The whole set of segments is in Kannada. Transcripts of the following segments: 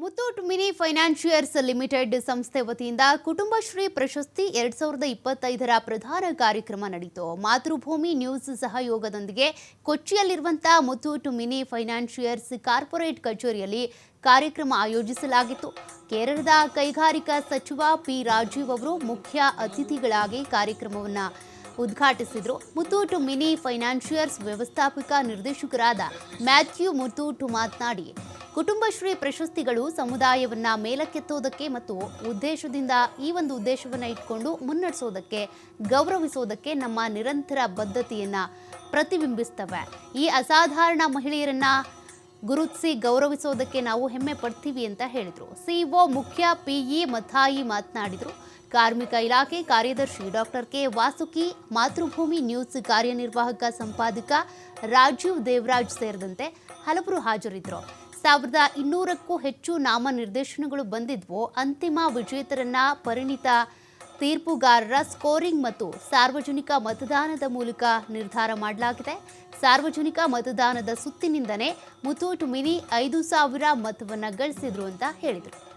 ಮುತ್ತೂಟ್ ಮಿನಿ ಫೈನಾನ್ಷಿಯರ್ಸ್ ಲಿಮಿಟೆಡ್ ಸಂಸ್ಥೆ ವತಿಯಿಂದ ಕುಟುಂಬಶ್ರೀ ಪ್ರಶಸ್ತಿ ಎರಡ್ ಸಾವಿರದ ಇಪ್ಪತ್ತೈದರ ಪ್ರಧಾನ ಕಾರ್ಯಕ್ರಮ ನಡೆಯಿತು ಮಾತೃಭೂಮಿ ನ್ಯೂಸ್ ಸಹಯೋಗದೊಂದಿಗೆ ಕೊಚ್ಚಿಯಲ್ಲಿರುವಂತಹ ಮುತ್ತೂಟ್ ಮಿನಿ ಫೈನಾನ್ಷಿಯರ್ಸ್ ಕಾರ್ಪೊರೇಟ್ ಕಚೇರಿಯಲ್ಲಿ ಕಾರ್ಯಕ್ರಮ ಆಯೋಜಿಸಲಾಗಿತ್ತು. ಕೇರಳದ ಕೈಗಾರಿಕಾ ಸಚಿವ ಪಿ ರಾಜೀವ್ ಅವರು ಮುಖ್ಯ ಅತಿಥಿಗಳಾಗಿ ಕಾರ್ಯಕ್ರಮವನ್ನು ಉದ್ಘಾಟಿಸಿದರು. ಮುತ್ತೂಟ್ ಮಿನಿ ಫೈನಾನ್ಷಿಯರ್ಸ್ ವ್ಯವಸ್ಥಾಪಕ ನಿರ್ದೇಶಕರಾದ ಮ್ಯಾಥ್ಯೂ ಮುತ್ತೂಟ್ ಮಾತನಾಡಿ ಕುಟುಂಬಶ್ರೀ ಪ್ರಶಸ್ತಿಗಳು ಸಮುದಾಯವನ್ನ ಮೇಲಕ್ಕೆತ್ತೋದಕ್ಕೆ ಮತ್ತು ಉದ್ದೇಶದಿಂದ ಈ ಒಂದು ಉದ್ದೇಶವನ್ನ ಇಟ್ಕೊಂಡು ಮುನ್ನಡೆಸೋದಕ್ಕೆ, ಗೌರವಿಸೋದಕ್ಕೆ ನಮ್ಮ ನಿರಂತರ ಬದ್ಧತೆಯನ್ನ ಪ್ರತಿಬಿಂಬಿಸ್ತವೆ. ಈ ಅಸಾಧಾರಣ ಮಹಿಳೆಯರನ್ನ ಗುರುತಿಸಿ ಗೌರವಿಸೋದಕ್ಕೆ ನಾವು ಹೆಮ್ಮೆ ಪಡ್ತೀವಿ ಅಂತ ಹೇಳಿದರು. ಸಿಇಒ ಮುಖ್ಯ ಪಿಇ ಮಥಾಯಿ ಮಾತನಾಡಿದರು. ಕಾರ್ಮಿಕ ಇಲಾಖೆ ಕಾರ್ಯದರ್ಶಿ doctor K Vasuki, Mathrubhumi news ಕಾರ್ಯನಿರ್ವಾಹಕ ಸಂಪಾದಕ ರಾಜೀವ್ ದೇವರಾಜ್ ಸೇರಿದಂತೆ ಹಲವರು ಹಾಜರಿದ್ದರು. ಸಾವಿರದ ಇನ್ನೂರಕ್ಕೂ ಹೆಚ್ಚು ನಾಮ ನಿರ್ದೇಶನಗಳು ಬಂದಿದ್ವು. ಅಂತಿಮ ವಿಜೇತರನ್ನ ಪರಿಣಿತ ತೀರ್ಪುಗಾರರ ಸ್ಕೋರಿಂಗ್ ಮತ್ತು ಸಾರ್ವಜನಿಕ ಮತದಾನದ ಮೂಲಕ ನಿರ್ಧಾರ ಮಾಡಲಾಗಿದೆ. ಸಾರ್ವಜನಿಕ ಮತದಾನದ ಸುತ್ತಿನಿಂದನೇ ಮುತ್ತೂಟ್ ಮಿನಿ ಐದು ಸಾವಿರ ಮತವನ್ನು ಗಳಿಸಿದ್ರು ಅಂತ ಹೇಳಿದರು.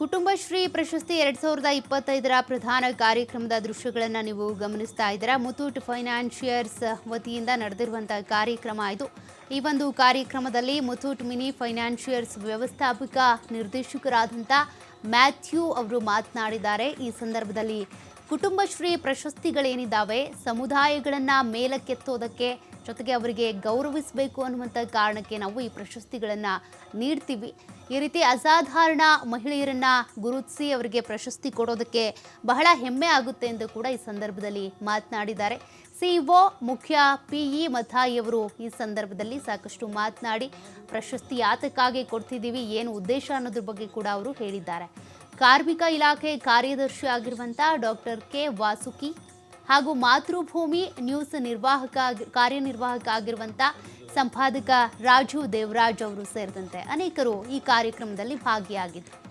ಕುಟುಂಬಶ್ರೀ ಪ್ರಶಸ್ತಿ ಎರಡ್ ಸಾವಿರದ ಇಪ್ಪತ್ತೈದರ ಪ್ರಧಾನ ಕಾರ್ಯಕ್ರಮದ ದೃಶ್ಯಗಳನ್ನು ನೀವು ಗಮನಿಸ್ತಾ ಇದ್ದೀರಾ? ಮುತ್ತೂಟ್ ಫೈನಾನ್ಷಿಯರ್ಸ್ ವತಿಯಿಂದ ನಡೆದಿರುವಂತಹ ಕಾರ್ಯಕ್ರಮ ಇದು. ಈ ಒಂದು ಕಾರ್ಯಕ್ರಮದಲ್ಲಿ ಮುತ್ತೂಟ್ ಮಿನಿ ಫೈನಾನ್ಷಿಯರ್ಸ್ ವ್ಯವಸ್ಥಾಪಕ ನಿರ್ದೇಶಕರಾದಂಥ ಮ್ಯಾಥ್ಯೂ ಅವರು ಮಾತನಾಡಿದ್ದಾರೆ. ಈ ಸಂದರ್ಭದಲ್ಲಿ ಕುಟುಂಬಶ್ರೀ ಪ್ರಶಸ್ತಿಗಳೇನಿದ್ದಾವೆ? ಸಮುದಾಯಗಳನ್ನು ಮೇಲಕ್ಕೆತ್ತೋದಕ್ಕೆ ಜೊತೆಗೆ ಅವರಿಗೆ ಗೌರವಿಸಬೇಕು ಅನ್ನುವಂಥ ಕಾರಣಕ್ಕೆ ನಾವು ಈ ಪ್ರಶಸ್ತಿಗಳನ್ನು ನೀಡ್ತೀವಿ. ಈ ರೀತಿ ಅಸಾಧಾರಣ ಮಹಿಳೆಯರನ್ನ ಗುರುತಿಸಿ ಅವರಿಗೆ ಪ್ರಶಸ್ತಿ ಕೊಡೋದಕ್ಕೆ ಬಹಳ ಹೆಮ್ಮೆ ಆಗುತ್ತೆ ಎಂದು ಕೂಡ ಈ ಸಂದರ್ಭದಲ್ಲಿ ಮಾತನಾಡಿದ್ದಾರೆ. ಸಿಇಒ ಮುಖ್ಯ ಪಿಇ ಇ ಅವರು ಈ ಸಂದರ್ಭದಲ್ಲಿ ಸಾಕಷ್ಟು ಮಾತನಾಡಿ ಪ್ರಶಸ್ತಿ ಯಾತಕ್ಕಾಗಿ ಕೊಡ್ತಿದ್ದೀವಿ, ಏನು ಉದ್ದೇಶ ಅನ್ನೋದ್ರ ಬಗ್ಗೆ ಕೂಡ ಅವರು ಹೇಳಿದ್ದಾರೆ. ಕಾರ್ಮಿಕ ಇಲಾಖೆ ಕಾರ್ಯದರ್ಶಿ ಆಗಿರುವಂಥ ಡಾಕ್ಟರ್ ಕೆ ವಾಸುಕಿ ಹಾಗೂ ಮಾತೃಭೂಮಿ ನ್ಯೂಸ್ ನಿರ್ವಾಹಕ ಕಾರ್ಯನಿರ್ವಾಹಕ ಆಗಿರುವಂಥ ಸಂಪಾದಕ ರಾಜು ದೇವರಾಜ್ ಅವರು ಸೇರಿದಂತೆ ಅನೇಕರು ಈ ಕಾರ್ಯಕ್ರಮದಲ್ಲಿ ಭಾಗಿಯಾಗಿದ್ದರು.